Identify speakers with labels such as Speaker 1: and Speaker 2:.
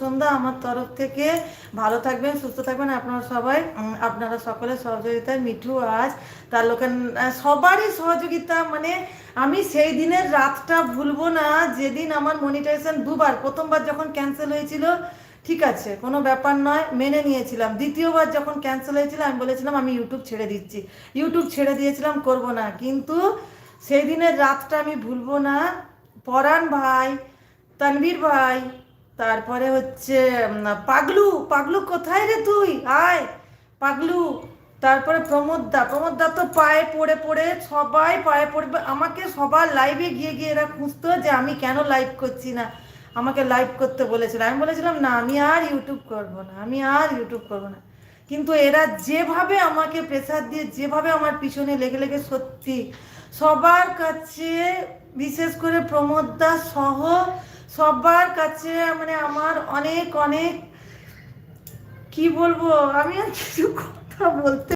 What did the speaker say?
Speaker 1: সন্ধ্যা। আমার তরফ থেকে ভালো থাকবেন, সুস্থ থাকবেন। আপনারা সবাই আপনারা সকলের সহযোগিতায় মিঠু আজ তার লোকের সবারই সহযোগিতা। মানে আমি সেই দিনের রাতটা ভুলবো না, যেদিন আমার মনিটাইজেশন দুবার, প্রথমবার যখন ক্যান্সেল হয়েছিল, ঠিক আছে, কোনো ব্যাপার নয়, মেনে নিয়েছিলাম। দ্বিতীয়বার যখন ক্যান্সেল হয়েছিল, আমি বলেছিলাম, আমি ইউটিউব ছেড়ে দিচ্ছি। ইউটিউব ছেড়ে দিয়েছিলাম, করব না। কিন্তু সেই দিনের রাতটা আমি ভুলবো না। পরাণ ভাই, তানভীর ভাই তারপরে হচ্ছে পাগলু পাগলু কোথায় রে তুই? আয়, পাগলু। তারপরে প্রমোদ দা প্রমোদ দা তো পায়ে পড়ে পড়ে সবাই পায়ে পড়বে। আমাকে সবার লাইভে গিয়ে গিয়ে এরা খুঁজতো যে আমি কেন লাইভ করছি না। আমাকে লাইভ করতে বলেছিল। আমি বলেছিলাম, না, আমি আর ইউটিউব করব না, আমি আর ইউটিউব করব না। কিন্তু এরা যেভাবে আমাকে প্রেসার দিয়ে, যেভাবে আমার পিছনে লেগে লেগে সত্যি সবার কাছে বিশেষ করে প্রমোদ দা সহ সবার কাছে মানে আমার অনেক অনেক কি বলব? আমি আর কিছু কথা বলতে